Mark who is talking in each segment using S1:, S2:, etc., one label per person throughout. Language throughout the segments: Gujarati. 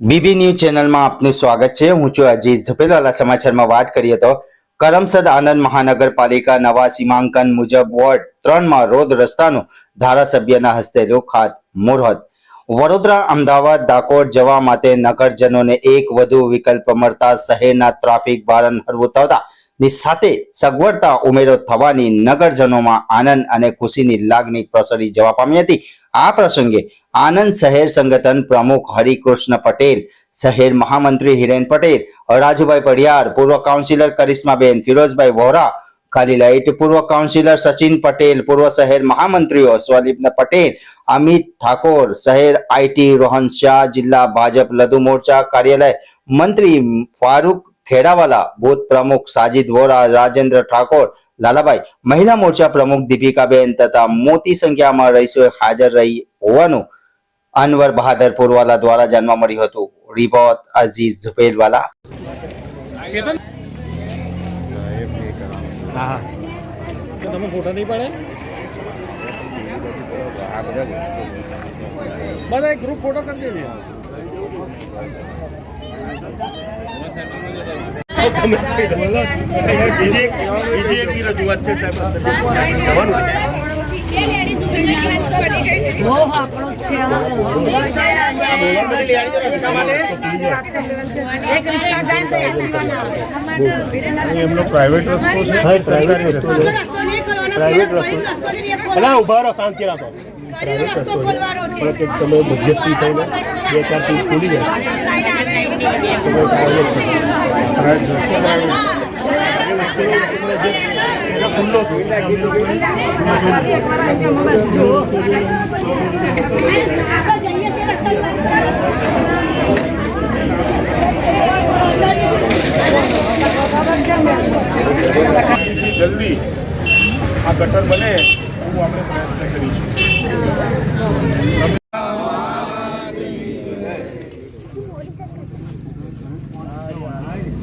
S1: બીબી ન્યૂઝ ચેનલમાં આપનું સ્વાગત છે. હું છું અજીત ઝપેલાલા. સમાચારમાં વાત કરીએ તો કરમસદ આનંદ મહાનગરપાલિકા નવા સીમાંકન મુજબ વોર્ડ ત્રણમાં રોડ રસ્તાનું ધારાસભ્યના હસ્તે ખાત મુહૂર્ત વડોદરા, અમદાવાદ, ડાકોર જવા માટે નગરજનોને એક વધુ વિકલ્પ મળતા શહેરના ટ્રાફિક ભારણ હળવું થતા ની સાથે સગવડતા ઉમેરો થવાની નગરજનોમાં આનંદ અને ખુશીની લાગણી પ્રસરી જવા પામી હતી. આ પ્રસંગે આનંદ શહેર સંગઠન પ્રમુખ હરિકૃષ્ણ પટેલ, શહેર મહામંત્રી હિરેન પટેલ રાજુભાઈ પડિયાર પૂર્વ કાઉન્સિલર કરિશ્માબેન, ફિરોજભાઈ વોરા ખાલીલાઇટ પૂર્વ કાઉન્સિલર સચિન પટેલ, પૂર્વ શહેર મહામંત્રીઓ સ્વલિપ્ન પટેલ, અમિત ઠાકોર, શહેર આઈટી રોહન શાહ, જિલ્લા ભાજપ લઘુ મોરચા કાર્યાલય મંત્રી ફારૂક ખેડાવાલા બુથ પ્રમુખ સાજિદ વોરા રાજેન્દ્ર ઠાકોર લાલાભાઈ મહિલા મોરચા પ્રમુખ દીપિકાબેન તથા મોટી સંખ્યામાં રહીશોએ હાજર રહી હોવાનું અનવર બહાદર પુરવાલા દ્વારા જાણવા મળ્યું હતું. રિપોર્ટ અઝીઝ ઝુપેલવાલા.
S2: હા હા. તમે ફોટો નહીં પડે? બધા ગ્રુપ ફોટો કરી દેજે.
S3: બીજી એક રજૂઆત છે. એમનો પ્રાઇવેટ રસ્તો છે રસ્તો પ્રાઇવેટ રસ્તો. ઊભા રહો શાંતિ રાખો
S4: કરીને રસ્તો ખોલવાનો છે.
S3: પણ કંઈક તમે મધ્યસ્થી થઈને બે ચાર ફૂટ ખોલી જાય તો કોઈ પ્રાઇવેટ છે. પ્રાઇવેટ રસ્તો પ્રાઇવેટ છે. ખુલ્લો છે.
S4: આગળ જઈએ છીએ રસ્તો બંધ
S3: જલ્દી જલ્દી આ ગટર બને એવું આપણે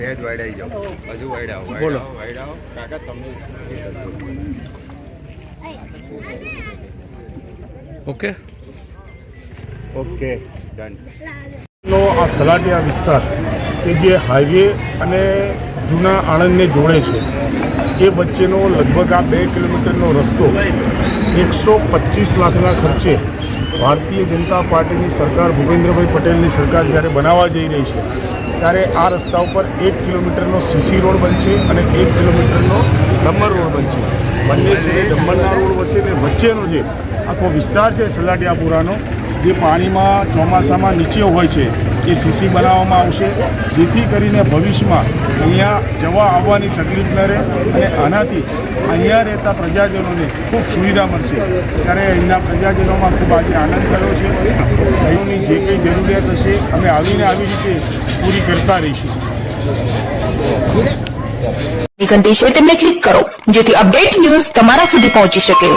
S5: સહેજ વાયડાઈ જાઓ. હજુ વાયડાઓ
S3: બોલો.
S5: વાડાઓ વાડાઓ કાકા તમને
S2: ઓકે?
S3: Okay
S5: done.
S3: નો આ સલાટિયા વિસ્તાર કે જે હાઈવે અને જૂના આણંદને જોડે છે એ વચ્ચેનો લગભગ આ બે કિલોમીટરનો રસ્તો એકસો પચીસ લાખના ખર્ચે ભારતીય જનતા પાર્ટીની સરકાર ભૂપેન્દ્રભાઈ પટેલની સરકાર જ્યારે બનાવવા જઈ રહી છે ત્યારે આ રસ્તા ઉપર એક કિલોમીટરનો સીસી રોડ બનશે અને એક કિલોમીટરનો ડમ્બર રોડ બનશે. બંને જે ડમ્બરના રોડ વચ્ચે ને વચ્ચેનો જે આખો વિસ્તાર છે સલાટિયાપુરાનો જે પાણીમાં ચોમાસામાં નીચે હોય છે, એ સીસી બનાવવામાં આવશે. જેથી કરીને ભવિષ્યમાં અહીંયા જવા આવવાની તકલીફ ન રહે અને આનાથી અહીંયા રહેતા પ્રજાજનોને ખૂબ સુવિધા મળશે. ત્યારે અહીંના પ્રજાજનોમાં ખૂબ આજે આનંદ થયો છે. અહીંની જે કંઈ જરૂરિયાત હશે, અમે આવીને આવી રીતે પૂરી કરતા રહીશું.
S6: ઘંટી છે તેમને ક્લિક કરો, જેથી અપડેટ ન્યૂઝ તમારા સુધી પહોંચી શકે.